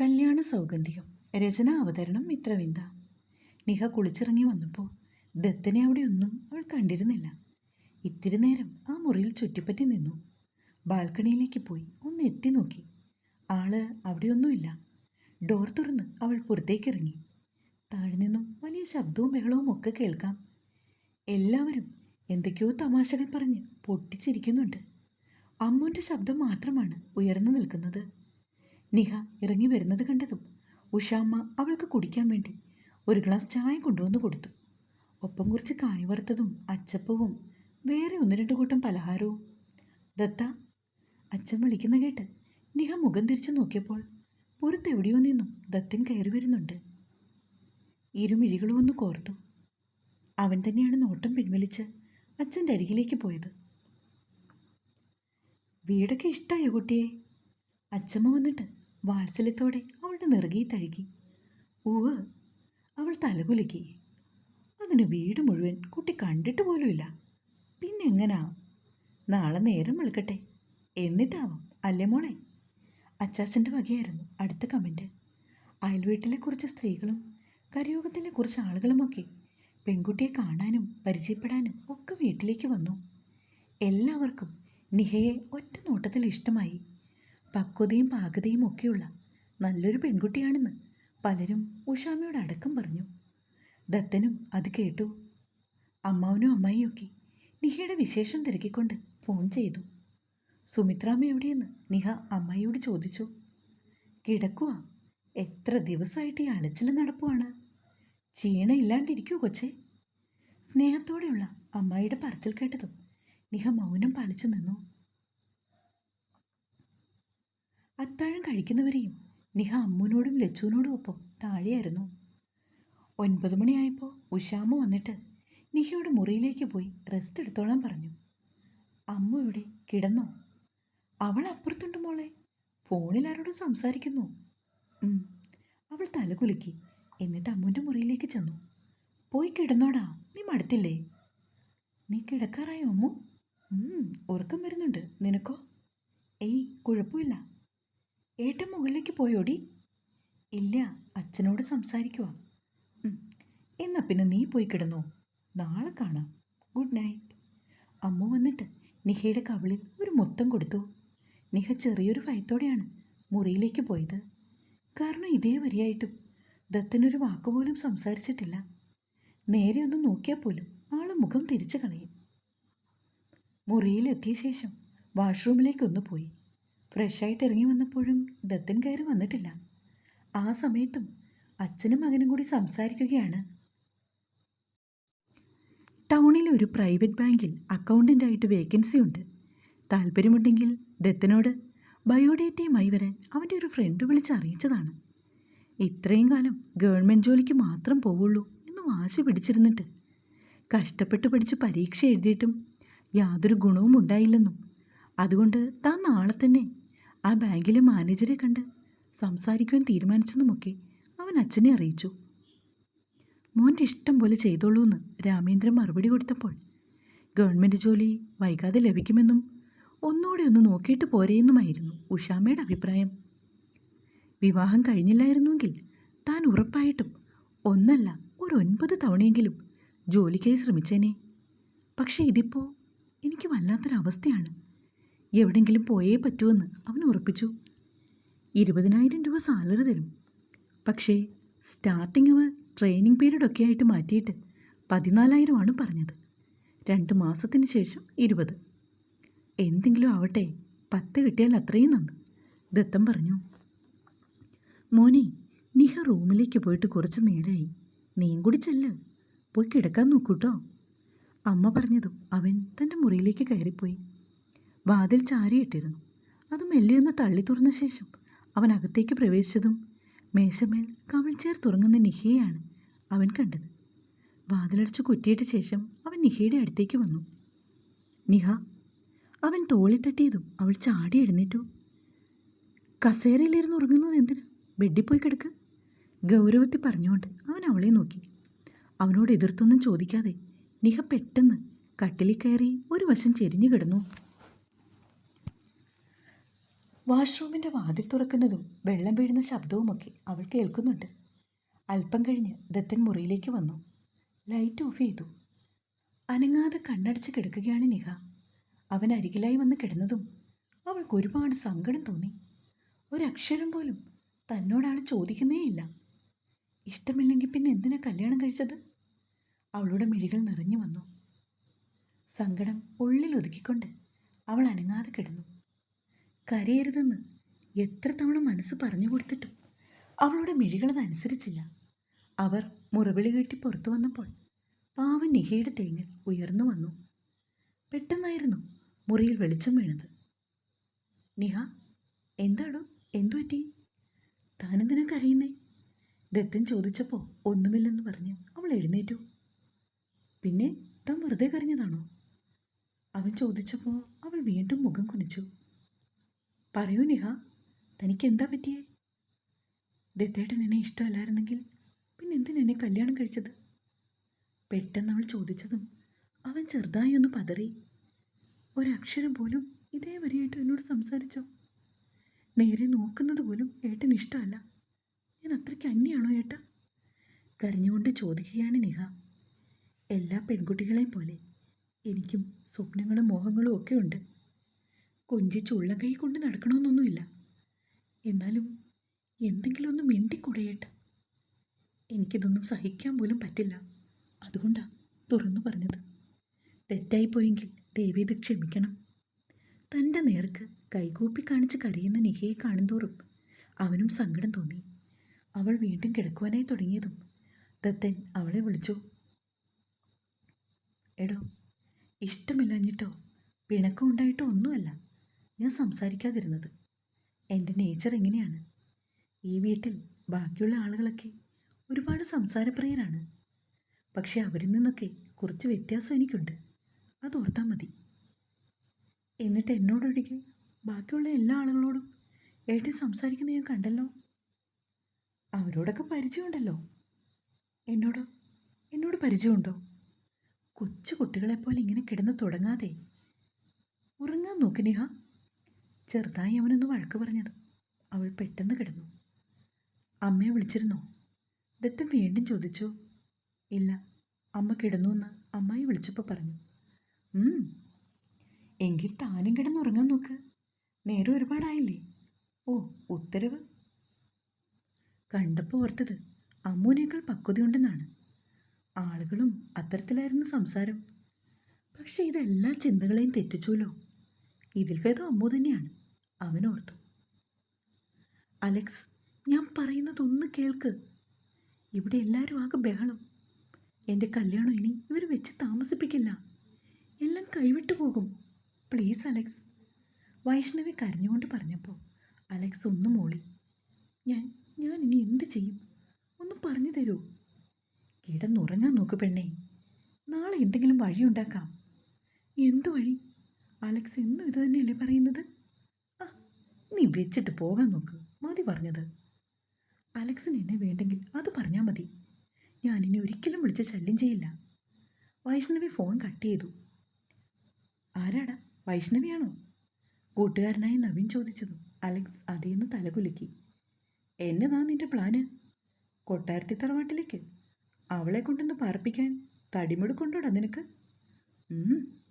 കല്യാണ സൗഗന്ധികം രചന അവതരണം മിത്രവിന്ദ. നിഹ കുളിച്ചിറങ്ങി വന്നപ്പോൾ ദത്തനെ അവിടെ ഒന്നും അവൾ കണ്ടിരുന്നില്ല. ഇത്തിരി നേരം ആ മുറിയിൽ ചുറ്റിപ്പറ്റി നിന്നു. ബാൽക്കണിയിലേക്ക് പോയി ഒന്ന് എത്തി നോക്കി. ആൾ അവിടെയൊന്നുമില്ല. ഡോർ തുറന്ന് അവൾ പുറത്തേക്കിറങ്ങി താഴെ നിന്നും വലിയ ശബ്ദവും ബഹളവും ഒക്കെ കേൾക്കാം. എല്ലാവരും എന്തൊക്കെയോ തമാശകൾ പറഞ്ഞ് പൊട്ടിച്ചിരിക്കുന്നുണ്ട്. അമ്മുവിന്റെ ശബ്ദം മാത്രമാണ് ഉയർന്നു നിൽക്കുന്നത്. നിഹ ഇറങ്ങി വരുന്നത് കണ്ടതും ഉഷാമ്മ അവൾക്ക് കുടിക്കാൻ വേണ്ടി ഒരു ഗ്ലാസ് ചായ കൊണ്ടുവന്ന് കൊടുത്തു. ഒപ്പം കുറച്ച് കായ വറുത്തതും അച്ചപ്പവും വേറെ ഒന്ന് രണ്ട് കൂട്ടം പലഹാരവും. ദത്ത അച്ഛൻ വിളിക്കുന്ന കേട്ട് നിഹ മുഖം തിരിച്ചു നോക്കിയപ്പോൾ പുറത്തെവിടെയോ നിന്നും ദത്തൻ കയറി വരുന്നുണ്ട്. ഇരുമിഴികളും ഒന്ന് കോർത്തു. അവൻ തന്നെയാണ് നോട്ടം പിൻവലിച്ച് അച്ഛന്റെ അരികിലേക്ക് പോയത്. വീടൊക്കെ ഇഷ്ടമായോ കുട്ടിയെ? അച്ചമ്മ വന്നിട്ട് വാത്സല്യത്തോടെ അവളുടെ നെറുകി തഴുകി. ഉവ് അവൾ തലകുലുക്കി. അതിന് വീട് മുഴുവൻ കുട്ടി കണ്ടിട്ട് പോലുമില്ല പിന്നെ എങ്ങനാ? നാളെ നേരം വെളുക്കട്ടെ. എന്നിട്ടാവാം അല്ലേ മോളെ? അച്ചാച്ചന്റെ വകയായിരുന്നു അടുത്ത കമന്റ് അയൽവീട്ടിലെ കുറച്ച് സ്ത്രീകളും കരയോഗത്തിലെ കുറച്ച് ആളുകളുമൊക്കെ പെൺകുട്ടിയെ കാണാനും പരിചയപ്പെടാനും ഒക്കെ വീട്ടിലേക്ക് വന്നു. എല്ലാവർക്കും നിഹയെ ഒറ്റ നോട്ടത്തിൽ ഇഷ്ടമായി. പക്വതയും പാകതയും ഒക്കെയുള്ള നല്ലൊരു പെൺകുട്ടിയാണെന്ന് പലരും ഉഷാമയോട് അടക്കം പറഞ്ഞു. ദത്തനും അത് കേട്ടു. അമ്മാവനും അമ്മായിയൊക്കെ നിഹയുടെ വിശേഷം തിരക്കിക്കൊണ്ട് ഫോൺ ചെയ്തു. സുമിത്രാമ്മ എവിടെയെന്ന് നിഹ അമ്മായിയോട് ചോദിച്ചു. കിടക്കുക എത്ര ദിവസമായിട്ട് ഈ അലച്ചിൽ നടപ്പുവാണ്? ക്ഷീണ കൊച്ചേ? സ്നേഹത്തോടെയുള്ള അമ്മായിയുടെ പറച്ചിൽ കേട്ടതും നിഹ മൗനം പാലിച്ചു നിന്നു. അത്താഴം കഴിക്കുന്നവരെയും നിഹ അമ്മുവിനോടും ലച്ചുവിനോടും ഒപ്പം താഴെയായിരുന്നു. ഒൻപത് മണിയായപ്പോൾ ഉഷാമ്മ വന്നിട്ട് നിഹയുടെ മുറിയിലേക്ക് പോയി റെസ്റ്റ് എടുത്തോളാൻ പറഞ്ഞു. അമ്മ ഇവിടെ കിടന്നോ? അവൾ അപ്പുറത്തുണ്ട് മോളെ. ഫോണിൽ ആരോടും സംസാരിക്കുന്നു. അവൾ തലകുലുക്കി എന്നിട്ട് അമ്മുവിന്റെ മുറിയിലേക്ക് ചെന്നു. പോയി കിടന്നോടാ. നീ മടുത്തില്ലേ? നീ കിടക്കാറായോ അമ്മു? ഉറക്കം വരുന്നുണ്ട്. നിനക്കോ? ഏയ് കുഴപ്പമില്ല. ഏട്ടൻ മുകളിലേക്ക് പോയോടി? ഇല്ല അച്ഛനോട് സംസാരിക്കുക എന്നാ പിന്നെ നീ പോയി കിടന്നോ. നാളെ കാണാം. Good night. അമ്മ വന്നിട്ട് നിഹയുടെ കവിളിൽ ഒരു മുത്തം കൊടുത്തു. നിഹ ചെറിയൊരു ഭയത്തോടെയാണ് മുറിയിലേക്ക് പോയത്. കാരണം ഇതേ വരിയായിട്ടും ദത്തനൊരു വാക്കുപോലും സംസാരിച്ചിട്ടില്ല. നേരെ ഒന്ന് നോക്കിയാൽ പോലും ആളെ മുഖം തിരിച്ചു കളയും. മുറിയിലെത്തിയ ശേഷം വാഷ്റൂമിലേക്കൊന്ന് പോയി. ഫ്രഷായിട്ട് ഇറങ്ങി വന്നപ്പോഴും ദത്തൻ കയറി വന്നിട്ടില്ല. ആ സമയത്തും അച്ഛനും മകനും കൂടി സംസാരിക്കുകയാണ്. ടൗണിലെ ഒരു പ്രൈവറ്റ് ബാങ്കിൽ അക്കൗണ്ടന്റായിട്ട് വേക്കൻസി ഉണ്ട്. താല്പര്യമുണ്ടെങ്കിൽ ദത്തനോട് ബയോഡേറ്റയുമായി വരാൻ അവന്റെ ഒരു ഫ്രണ്ട് വിളിച്ച് അറിയിച്ചതാണ്. ഇത്രയും കാലം ഗവൺമെന്റ് ജോലിക്ക് മാത്രം പോവുള്ളൂ എന്ന് വാശി പിടിച്ചിരുന്നിട്ട് കഷ്ടപ്പെട്ട് പഠിച്ച് പരീക്ഷ എഴുതിയിട്ടും യാതൊരു ഗുണവും ഉണ്ടായില്ലെന്നും അതുകൊണ്ട് താൻ നാളെ തന്നെ ആ ബാങ്കിലെ മാനേജരെ കണ്ട് സംസാരിക്കുവാൻ തീരുമാനിച്ചെന്നുമൊക്കെ അവൻ അച്ഛനെ അറിയിച്ചു. മോന്റെ ഇഷ്ടം പോലെ ചെയ്തോളൂ എന്ന് രാമേന്ദ്രൻ മറുപടി കൊടുത്തപ്പോൾ ഗവൺമെന്റ് ജോലി വൈകാതെ ലഭിക്കുമെന്നും ഒന്നുകൂടെ ഒന്ന് നോക്കിയിട്ട് പോരെയെന്നുമായിരുന്നു ഉഷാമ്മയുടെ അഭിപ്രായം. വിവാഹം കഴിഞ്ഞില്ലായിരുന്നുവെങ്കിൽ താൻ ഉറപ്പായിട്ടും ഒന്നല്ല ഒരു ഒൻപത് തവണയെങ്കിലും ജോലിക്കായി ശ്രമിച്ചേനെ. പക്ഷേ ഇതിപ്പോൾ എനിക്ക് വല്ലാത്തൊരവസ്ഥയാണ്. എവിടെങ്കിലും പോയേ പറ്റുമെന്ന് അവൻ ഉറപ്പിച്ചു. ഇരുപതിനായിരം രൂപ സാലറി തരും. പക്ഷേ സ്റ്റാർട്ടിങ് അവർ ട്രെയിനിങ് പീരീഡൊക്കെ ആയിട്ട് മാറ്റിയിട്ട് പതിനാലായിരമാണ് പറഞ്ഞത്. രണ്ട് മാസത്തിന് ശേഷം ഇരുപത്. എന്തെങ്കിലും ആവട്ടെ പത്ത് കിട്ടിയാൽ അത്രയും നന്ന്. ദത്തം പറഞ്ഞു. മോനെ നിഹ റൂമിലേക്ക് പോയിട്ട് കുറച്ച് നേരമായി നീയും കൂടി ചെല്ല്. പോയി കിടക്കാൻ നോക്കൂട്ടോ. അമ്മ പറഞ്ഞതും അവൻ തന്റെ മുറിയിലേക്ക് കയറിപ്പോയി. വാതിൽ ചാരിയിട്ടിരുന്നു. അത് മെല്ലെയൊന്ന് തള്ളി തുറന്ന ശേഷം അവൻ അകത്തേക്ക് പ്രവേശിച്ചതും മേശമേൽ കവിൾച്ചേർ തുറങ്ങുന്ന നിഹയെയാണ് അവൻ കണ്ടത്. വാതിലടച്ച് കുറ്റിയിട്ട ശേഷം അവൻ നിഹയുടെ അടുത്തേക്ക് വന്നു. നിഹ അവൻ തോളി തട്ടിയതും അവൾ ചാടി എഴുന്നേറ്റു. കസേരയിലിരുന്ന് ഉറങ്ങുന്നത് എന്തിന്? ബെഡിൽ പോയി കിടക്ക്. ഗൗരവത്തിൽ പറഞ്ഞുകൊണ്ട് അവൻ അവളെ നോക്കി. അവനോട് എതിർത്തൊന്നും ചോദിക്കാതെ നിഹ പെട്ടെന്ന് കട്ടിലിൽ കയറി ഒരു വശം ചെരിഞ്ഞു കിടന്നു. വാഷ്റൂമിന്റെ വാതിൽ തുറക്കുന്നതും വെള്ളം വീഴുന്ന ശബ്ദവുമൊക്കെ അവൾ കേൾക്കുന്നുണ്ട്. അല്പം കഴിഞ്ഞ് ദത്തൻ മുറിയിലേക്ക് വന്നു. ലൈറ്റ് ഓഫ് ചെയ്തു. അനങ്ങാതെ കണ്ണടച്ച് കിടക്കുകയാണ് നിഹ. അവൻ അരികിലായി വന്ന് കിടന്നതും അവൾക്ക് ഒരുപാട് സങ്കടം തോന്നി. ഒരക്ഷരം പോലും തന്നോടാൾ ചോദിക്കുന്നേയില്ല ഇഷ്ടമില്ലെങ്കിൽ പിന്നെ എന്തിനാ കല്യാണം കഴിച്ചത്? അവളുടെ മിഴികൾ നിറഞ്ഞു വന്നു. സങ്കടം ഉള്ളിൽ ഒതുക്കിക്കൊണ്ട് അവൾ അനങ്ങാതെ കിടന്നു. കരയരുതെന്ന് എത്ര തവണ മനസ്സ് പറഞ്ഞു കൊടുത്തിട്ടും അവളുടെ മിഴികളതനുസരിച്ചില്ല. അവർ മുറവിളി കെട്ടി പുറത്തു വന്നപ്പോൾ പാവൻ നിഹയുടെ തേങ്ങൽ ഉയർന്നു വന്നു. പെട്ടെന്നായിരുന്നു മുറിയിൽ വെളിച്ചം വീണത്. നിഹ എന്താടോ? എന്തു പറ്റി താനെന്തിനാ കരയുന്നേ? ദത്തൻ ചോദിച്ചപ്പോൾ ഒന്നുമില്ലെന്ന് പറഞ്ഞ് അവൾ എഴുന്നേറ്റു. പിന്നെ താൻ വെറുതെ കരഞ്ഞതാണോ? അവൻ ചോദിച്ചപ്പോൾ അവൾ വീണ്ടും മുഖം കുനിച്ചു. പറയൂ നിഹ തനിക്ക് എന്താ പറ്റിയേ? ദത്തേട്ടൻ എന്നെ ഇഷ്ടമല്ലായിരുന്നെങ്കിൽ പിന്നെ എന്തിനാ കല്യാണം കഴിച്ചത്? പെട്ടെന്ന് അവൾ ചോദിച്ചതും അവൻ ചെറുതായി ഒന്ന് പതറി ഒരക്ഷരം പോലും ഇതേ വരെയായിട്ട് എന്നോട് സംസാരിച്ചോ? നേരെ നോക്കുന്നത് പോലും ഏട്ടൻ ഇഷ്ടമല്ല. ഞാൻ അത്രയ്ക്ക് അന്യാണോ ഏട്ട? കരഞ്ഞുകൊണ്ട് ചോദിക്കുകയാണ് നിഹ. എല്ലാ പെൺകുട്ടികളെയും പോലെ എനിക്കും സ്വപ്നങ്ങളും മോഹങ്ങളും ഒക്കെ ഉണ്ട്. കൊഞ്ചിച്ച് ഉള്ള കൈ കൊണ്ട് നടക്കണമെന്നൊന്നുമില്ല എന്നാലും എന്തെങ്കിലും ഒന്ന് മിണ്ടിക്കൂടയേട്ട. എനിക്കിതൊന്നും സഹിക്കാൻ പോലും പറ്റില്ല. അതുകൊണ്ടാ തുറന്നു പറഞ്ഞത്. തെറ്റായിപ്പോയെങ്കിൽ ദേവി ഇത് ക്ഷമിക്കണം. തന്റെ നേർക്ക് കൈകൂപ്പി കാണിച്ച് കരയുന്ന നിഹയെ കാണുന്തോറും അവനും സങ്കടം തോന്നി. അവൾ വീണ്ടും കിടക്കുവാനായി തുടങ്ങിയതും ദത്തൻ അവളെ വിളിച്ചു. എടോ ഇഷ്ടമില്ലഞ്ഞിട്ടോ പിണക്കം ഉണ്ടായിട്ടോ ഒന്നുമല്ല. ഞാൻ സംസാരിക്കാതിരുന്നത്. എന്റെ നേച്ചർ എങ്ങനെയാണ്? ഈ വീട്ടിൽ ബാക്കിയുള്ള ആളുകളൊക്കെ ഒരുപാട് സംസാരപ്രിയരാണ്. പക്ഷേ അവരിൽ നിന്നൊക്കെ കുറച്ച് വ്യത്യാസം എനിക്കുണ്ട്. അതോർത്താൽ മതി. എന്നിട്ട് എന്നോടൊഴികെ ബാക്കിയുള്ള എല്ലാ ആളുകളോടും ഏട്ടി സംസാരിക്കുന്ന ഞാൻ കണ്ടല്ലോ? അവരോടൊക്കെ പരിചയമുണ്ടല്ലോ? എന്നോടോ? എന്നോട് പരിചയമുണ്ടോ? കൊച്ചു കുട്ടികളെപ്പോലെ ഇങ്ങനെ കിടന്ന് തുടങ്ങാതെ. ഉറങ്ങാൻ നോക്ക് നിഹ. ചെറുതായി അവനൊന്ന് വഴക്ക് പറഞ്ഞത്. അവൾ പെട്ടെന്ന് കിടന്നു. അമ്മയെ വിളിച്ചിരുന്നോ? ദത്തൻ വീണ്ടും ചോദിച്ചു. ഇല്ല അമ്മ കിടന്നു എന്ന് അമ്മായി വിളിച്ചപ്പോൾ പറഞ്ഞു. "ഉം. എങ്കിൽ താനും കിടന്നുറങ്ങാൻ നോക്ക്. നേരം ഒരുപാടായില്ലേ? ഓ ഉത്തരവ്. കണ്ടപ്പോൾ ഓർത്തത് അമ്മൂനേക്കാൾ പക്വതയുണ്ടെന്നാണ് ആളുകളും അത്തരത്തിലായിരുന്നു സംസാരം. പക്ഷേ ഇതെല്ലാ ചിന്തകളെയും തെറ്റിച്ചുല്ലോ ഇതിൽ ഭേദം അമ്മു തന്നെയാണ്. അവൻ ഓർത്തു അലക്സ് ഞാൻ പറയുന്നതൊന്ന് കേൾക്ക്. ഇവിടെ എല്ലാവരും ആകെ ബഹളം. എന്റെ കല്യാണം ഇനി ഇവർ വെച്ച് താമസിപ്പിക്കില്ല. എല്ലാം കൈവിട്ടു പോകും. Please Alex. വൈഷ്ണവി കരഞ്ഞുകൊണ്ട് പറഞ്ഞപ്പോൾ അലക്സ് ഒന്ന് മോളി. ഞാൻ ഞാൻ ഇനി എന്ത് ചെയ്യും? ഒന്ന് പറഞ്ഞു തരൂ. കിടന്നുറങ്ങാൻ നോക്ക് പെണ്ണേ. നാളെ എന്തെങ്കിലും വഴിയുണ്ടാക്കാം. എന്ത് വഴി? അലക്സ് എന്നും ഇത് തന്നെയല്ലേ പറയുന്നത്? നീ വെച്ചിട്ട് പോകാൻ നോക്ക് മതി പറഞ്ഞത്. അലക്സിന് എന്നെ വേണ്ടെങ്കിൽ അത് പറഞ്ഞാൽ മതി. ഞാൻ ഇനി ഒരിക്കലും വിളിച്ച് ശല്യം ചെയ്യില്ല. വൈഷ്ണവി ഫോൺ കട്ട് ചെയ്തു. ആരാടാ? വൈഷ്ണവിയാണോ? കൂട്ടുകാരനായി നവീൻ ചോദിച്ചതും. അലക്സ് അതേന്ന് തലകുലുക്കി. എന്നതാ നിന്റെ പ്ലാന്? കൊട്ടാരത്തി തറവാട്ടിലേക്ക്? അവളെ കൊണ്ടൊന്ന് പാർപ്പിക്കാൻ തടിമുടി കൊണ്ടോടാ നിനക്ക്?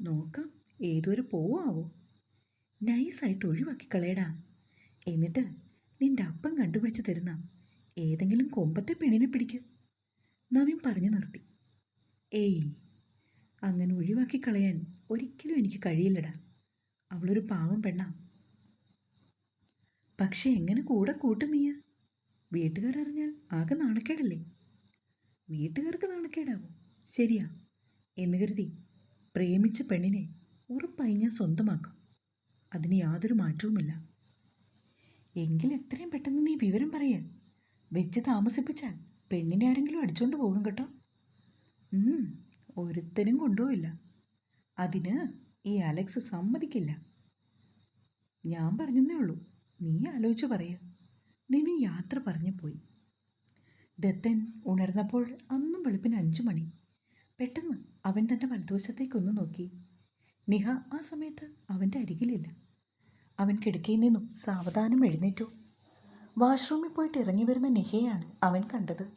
നോക്കാം. ഏതൊരു പോവാവോ. നൈസായിട്ട് ഒഴിവാക്കി കളയടാ എന്നിട്ട് നിന്റെ അപ്പം കണ്ടുപിടിച്ച് തരുന്ന ഏതെങ്കിലും കൊമ്പത്തെ പെണ്ണിനെ പിടിക്ക്. നവീൻ പറഞ്ഞു നിർത്തി. ഏയ് അങ്ങനെ ഒഴിവാക്കി കളയാൻ ഒരിക്കലും എനിക്ക് കഴിയില്ലടാ. അവളൊരു പാവം പെണ്ണാ. പക്ഷെ എങ്ങനെ കൂടെ കൂട്ടും നീയ? വീട്ടുകാരറിഞ്ഞാൽ ആകെ നാണക്കേടല്ലേ? വീട്ടുകാർക്ക് നാണക്കേടാവും? ശരിയാ എന്ന് കരുതി പ്രേമിച്ച പെണ്ണിനെ ഉറപ്പായി ഞാൻ സ്വന്തമാക്കും. അതിന് യാതൊരു മാറ്റവുമില്ല. എങ്കിൽ എത്രയും പെട്ടെന്ന് നീ വിവരം പറയേ. വെച്ച് താമസിപ്പിച്ചാൽ പെണ്ണിനെ ആരെങ്കിലും അടിച്ചോണ്ട് പോകും കേട്ടോ. ഒരുത്തനും കൊണ്ടുപോയില്ല അതിന് ഈ അലക്സ് സമ്മതിക്കില്ല. ഞാൻ പറഞ്ഞതേ ഉള്ളൂ. നീ ആലോചിച്ച് പറയുക നിവിൻ യാത്ര പറഞ്ഞു പോയി. ദത്തൻ ഉണർന്നപ്പോൾ അന്നും വെളുപ്പിന് അഞ്ചു മണി. പെട്ടെന്ന് അവൻ തന്റെ വലതുവശത്തേക്കൊന്ന് നോക്കി. നിഹ ആ സമയത്ത് അവന്റെ അരികിലില്ല. അവൻ കിടക്കയിൽ നിന്നും സാവധാനം എഴുന്നേറ്റു. വാഷ്റൂമിൽ പോയിട്ട് ഇറങ്ങി വരുന്ന നെഹയാണ് അവൻ കണ്ടത്.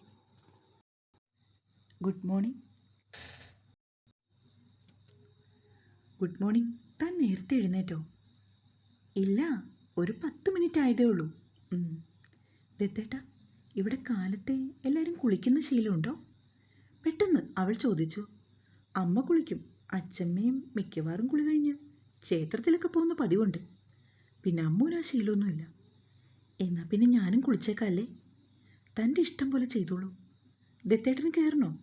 Good morning. Good morning. താൻ നേരത്തെ എഴുന്നേറ്റോ? ഇല്ല ഒരു പത്ത് മിനിറ്റ് ആയതേ ഉള്ളൂ. ദത്തേട്ട ഇവിടെ കാലത്തെ എല്ലാവരും കുളിക്കുന്ന ശീലമുണ്ടോ? പെട്ടെന്ന് അവൾ ചോദിച്ചു. അമ്മ കുളിക്കും അച്ഛമ്മയും മിക്കവാറും കുളി കഴിഞ്ഞ് ക്ഷേത്രത്തിലൊക്കെ പോകുന്ന പതിവുണ്ട്. പിന്നെ അമ്മൂന് ആ ശീലമൊന്നുമില്ല. എന്നാൽ പിന്നെ ഞാനും കുളിച്ചേക്കല്ലേ? തന്റെ ഇഷ്ടം പോലെ ചെയ്തോളൂ. ദത്തേട്ടന് കയറണോ?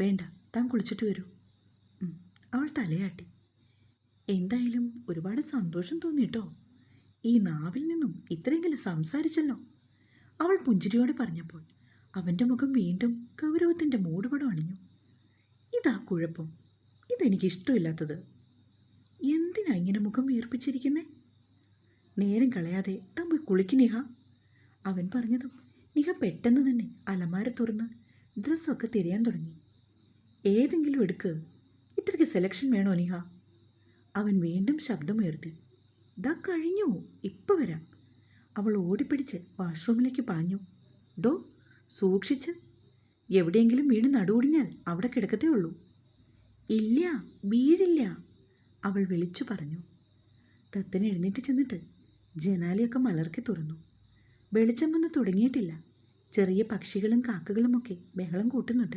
വേണ്ട താൻ കുളിച്ചിട്ട് വരൂ. അവൾ തലയാട്ടി. എന്തായാലും ഒരുപാട് സന്തോഷം തോന്നിട്ടോ? ഈ നാവിൽ നിന്നും ഇത്രയെങ്കിലും സംസാരിച്ചല്ലോ? അവൾ പുഞ്ചിരിയോടെ പറഞ്ഞപ്പോൾ അവന്റെ മുഖം വീണ്ടും ഗൗരവത്തിന്റെ മൂടുപടം അണിഞ്ഞു. ഇതാ കുഴപ്പം. ഇതെനിക്കിഷ്ടമില്ലാത്തത് എന്തിനാ ഇങ്ങനെ മുഖം വീർപ്പിച്ചിരിക്കുന്നേ? നേരം കളയാതെ താൻ പോയി കുളിക്ക് നിഹ. അവൻ പറഞ്ഞതും നിഹ പെട്ടെന്ന് തന്നെ അലമാര തുറന്ന് ഡ്രസ്സൊക്കെ തിരയാൻ തുടങ്ങി. ഏതെങ്കിലും എടുക്ക്. ഇത്രയ്ക്ക് സെലക്ഷൻ വേണോ നിഹ? അവൻ വീണ്ടും ശബ്ദമുയർത്തി. ദാ കഴിഞ്ഞു. ഇപ്പം വരാം. അവൾ ഓടിപ്പിടിച്ച് വാഷ്റൂമിലേക്ക് പാഞ്ഞു. ഡോ സൂക്ഷിച്ച്. എവിടെയെങ്കിലും വീണ് നടുവുടിഞ്ഞാൽ അവിടെ കിടക്കത്തേ ഉള്ളൂ. ഇല്ല വീടില്ല അവൾ വിളിച്ചു പറഞ്ഞു. തത്തൻ എഴുന്നേറ്റ് ചെന്നിട്ട് ജനാലയൊക്കെ മലർക്കി തുറന്നു. വെളിച്ചം വന്ന് തുടങ്ങിയിട്ടില്ല. ചെറിയ പക്ഷികളും കാക്കകളുമൊക്കെ ബഹളം കൂട്ടുന്നുണ്ട്.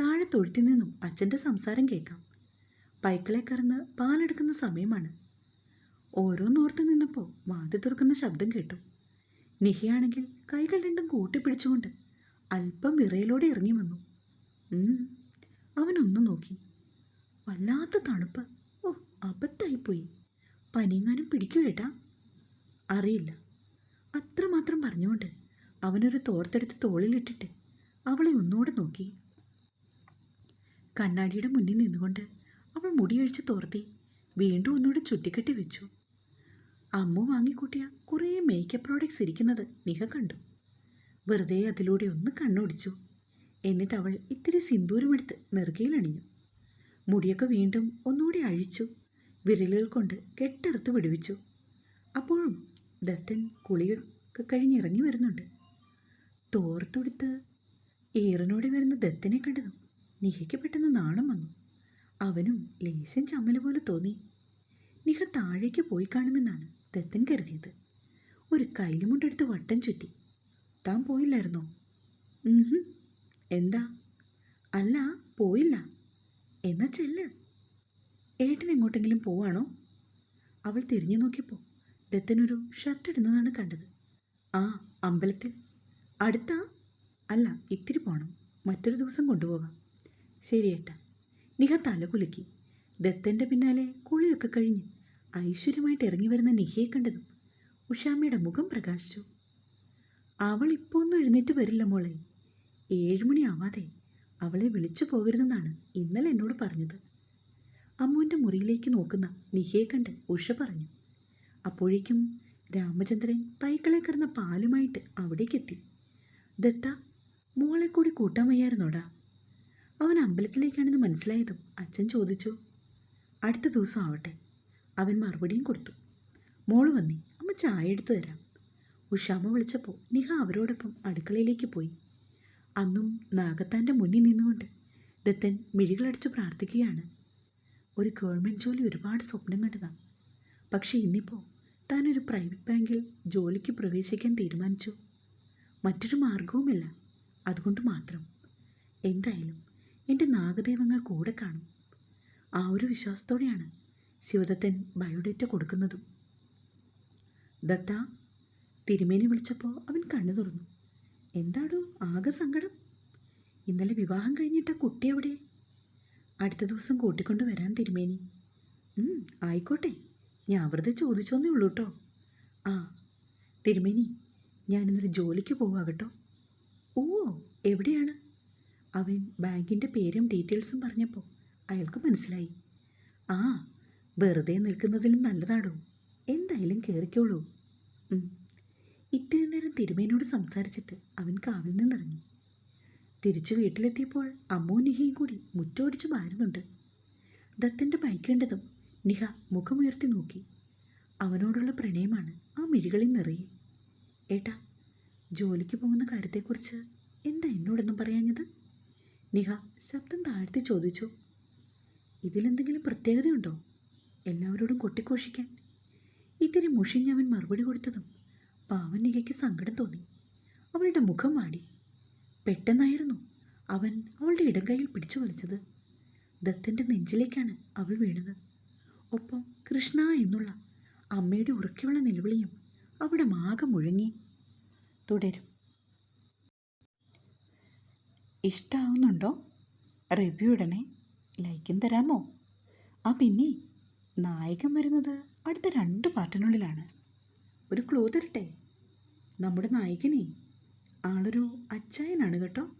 താഴെ തൊഴുത്തിൽ നിന്നും അച്ഛന്റെ സംസാരം കേൾക്കാം. പൈക്കളെ കറന്ന് പാലെടുക്കുന്ന സമയമാണ്. ഓരോന്നോർത്ത് നിന്നപ്പോൾ വാതി തുറക്കുന്ന ശബ്ദം കേട്ടു. നിഹയാണെങ്കിൽ കൈകൾ രണ്ടും കൂട്ടിപ്പിടിച്ചുകൊണ്ട് അല്പം വിറയിലൂടെ ഇറങ്ങി വന്നു. അവനൊന്നു നോക്കി. വല്ലാത്ത തണുപ്പ്. ഓ അബദ്ധായിപ്പോയി പനിങ്ങാനും പിടിക്കൂ ഏട്ടാ? അറിയില്ല. അത്രമാത്രം പറഞ്ഞുകൊണ്ട് അവനൊരു തോർത്തെടുത്ത് തോളിലിട്ടിട്ട് അവളെ ഒന്നുകൂടെ നോക്കി. കണ്ണാടിയുടെ മുന്നിൽ നിന്നുകൊണ്ട് അവൾ മുടിയഴിച്ച് തോർത്തി വീണ്ടും ഒന്നുകൂടെ ചുറ്റിക്കെട്ടി വെച്ചു. അമ്മു വാങ്ങിക്കൂട്ടിയ കുറേ മേക്കപ്പ് പ്രോഡക്ട്സ് ഇരിക്കുന്നത് നിഹ കണ്ടു. വെറുതെ അതിലൂടെ ഒന്ന് കണ്ണോടിച്ചു. എന്നിട്ട് അവൾ ഇത്തിരി സിന്ദൂരമെടുത്ത് നെറുകയിലണിഞ്ഞു മുടിയൊക്കെ വീണ്ടും ഒന്നുകൂടി അഴിച്ചു. വിരലുകൾ കൊണ്ട് കെട്ടെറുത്ത് വിടുവിച്ചു. അപ്പോഴും ദത്തൻ കുളിയൊക്കെ കഴിഞ്ഞിറങ്ങി വരുന്നുണ്ട്. തോർത്തൊടുത്ത് ഈറനോടെ വരുന്ന ദത്തനെ കണ്ടതും നിഹയ്ക്ക് പെട്ടെന്ന് നാണം വന്നു. അവനും ലേശം ചമ്മൽ പോലെ തോന്നി. നിഹ താഴേക്ക് പോയി കാണുമെന്നാണ് ദത്തൻ കരുതിയത്. ഒരു കൈലുമുണ്ടെടുത്ത് വട്ടം ചുറ്റി. താൻ പോയില്ലായിരുന്നോ? എന്താ? അല്ല പോയില്ല. എന്നാ ചെല്ല്. ഏട്ടൻ എങ്ങോട്ടെങ്കിലും പോവാണോ? അവൾ തിരിഞ്ഞു നോക്കിയപ്പോൾ ദത്തനൊരു ഷർട്ട് ഇടുന്നതാണ് കണ്ടത്. ആ അമ്പലത്തിൽ. അടുത്ത അല്ല ഇത്തിരി പോണം. മറ്റൊരു ദിവസം കൊണ്ടുപോകാം. ശരി ഏട്ടാ. നിഹ തലകുലുക്കി ദത്തന്റെ പിന്നാലെ കുളിയൊക്കെ കഴിഞ്ഞ് ഐശ്വര്യമായിട്ട് ഇറങ്ങി വരുന്ന നിഹയെ കണ്ടതും ഉഷാമ്മയുടെ മുഖം പ്രകാശിച്ചു. അവൾ ഇപ്പോൾ ഒന്നും എഴുന്നേറ്റ് വരില്ല മോളെ. ഏഴുമണി ആവാതെ അവളെ വിളിച്ചു പോകരുതെന്നാണ് ഇന്നലെ എന്നോട് പറഞ്ഞത്. അമ്മുവിന്റെ മുറിയിലേക്ക് നോക്കുന്ന നിഹയെ കണ്ട് ഉഷ പറഞ്ഞു. അപ്പോഴേക്കും രാമചന്ദ്രൻ പൈക്കളെ കറന്ന പാലുമായിട്ട് അവിടേക്കെത്തി. ദത്ത മോളെ കൂടി കൂട്ടാൻ വയ്യായിരുന്നോടാ? അവൻ അമ്പലത്തിലേക്കാണെന്ന് മനസ്സിലായതും അച്ഛൻ ചോദിച്ചു. അടുത്ത ദിവസം ആവട്ടെ അവൻ മറുപടിയും കൊടുത്തു. മോൾ വന്നി അമ്മ ചായ എടുത്തു തരാം. ഉഷാമ വിളിച്ചപ്പോൾ നിഹ അവരോടൊപ്പം അടുക്കളയിലേക്ക് പോയി. അന്നും നാഗത്താന്റെ മുന്നിൽ നിന്നുകൊണ്ട് ദത്തൻ മിഴികളടിച്ച് പ്രാർത്ഥിക്കുകയാണ്. ഒരു ഗവൺമെന്റ് ജോലി ഒരുപാട് സ്വപ്നം കണ്ടതാണ് പക്ഷേ ഇന്നിപ്പോൾ താനൊരു പ്രൈവറ്റ് ബാങ്കിൽ ജോലിക്ക് പ്രവേശിക്കാൻ തീരുമാനിച്ചു? മറ്റൊരു മാർഗവുമില്ല അതുകൊണ്ട് മാത്രം. എന്തായാലും എന്റെ നാഗദൈവങ്ങൾ കൂടെ കാണും. ആ ഒരു വിശ്വാസത്തോടെയാണ് ശിവദത്തൻ ബയോഡേറ്റ കൊടുക്കുന്നതും. ദത്ത തിരുമേനി വിളിച്ചപ്പോൾ അവൻ കണ്ണു തുറന്നു. എന്താടോ ആകെ സങ്കടം? ഇന്നലെ വിവാഹം കഴിഞ്ഞിട്ട കുട്ടി എവിടെ? അടുത്ത ദിവസം കൂട്ടിക്കൊണ്ട് വരാൻ തിരുമേനി. ആയിക്കോട്ടെ. ഞാൻ വെറുതെ ചോദിച്ചോന്നേ ഉള്ളൂ കേട്ടോ ആ തിരുമേനി ഞാനിന്നൊരു ജോലിക്ക് പോവാ കേട്ടോ. ഓ എവിടെയാണ്? അവൻ ബാങ്കിന്റെ പേരും ഡീറ്റെയിൽസും പറഞ്ഞപ്പോൾ അയാൾക്ക് മനസ്സിലായി. ആ വെറുതെ നിൽക്കുന്നതിലും നല്ലതാണോ എന്തായാലും കയറിക്കോളൂ ഇത്രയും നേരം തിരുമേനോട് സംസാരിച്ചിട്ട് അവൻ കാവിൽ നിന്നിറങ്ങി. തിരിച്ചു വീട്ടിലെത്തിയപ്പോൾ അമ്മൂനിഹയും നിഹയും കൂടി മുറ്റോടിച്ചു മാറുന്നുണ്ട്. ദത്തന്റെ ബൈക്ക് കണ്ടതും നിഹ മുഖമുയർത്തി നോക്കി. അവനോടുള്ള പ്രണയമാണ് ആ മിഴികളിൽ നിറയെ. ഏട്ടാ ജോലിക്ക് പോകുന്ന കാര്യത്തെക്കുറിച്ച് എന്താ എന്നോടൊന്നും പറയാഞ്ഞത്? നിഹ ശബ്ദം താഴ്ത്തി ചോദിച്ചു. ഇതിലെന്തെങ്കിലും പ്രത്യേകതയുണ്ടോ? എല്ലാവരോടും കൊട്ടിഘോഷിക്കാൻ? ഇത്തിരി മുഷിഞ്ഞവൻ മറുപടി കൊടുത്തതും പാവൻ നിഹയ്ക്ക് സങ്കടം തോന്നി. അവളുടെ മുഖം വാടി. പെട്ടെന്നായിരുന്നു അവൻ അവളുടെ ഇടം കയ്യിൽ പിടിച്ചു വലിച്ചത്. ദത്തന്റെ നെഞ്ചിലേക്കാണ് അവൾ വീണത്. ഒപ്പം കൃഷ്ണ എന്നുള്ള അമ്മയുടെ ഉറക്കെയുള്ള നിലവിളിയും അവിടെ മാകെ മുഴങ്ങി. തുടരും. ഇഷ്ടമാവുന്നുണ്ടോ റിവ്യൂ ഇടണേ. ലൈക്കും തരാമോ? ആ പിന്നെ നായകൻ വരുന്നത് അടുത്ത രണ്ട് പാർട്ടിനുള്ളിലാണ് ഒരു ക്ലൂ തരട്ടെ? നമ്മുടെ നായകനെ ആളൊരു അച്ചായനാണ് കേട്ടോ.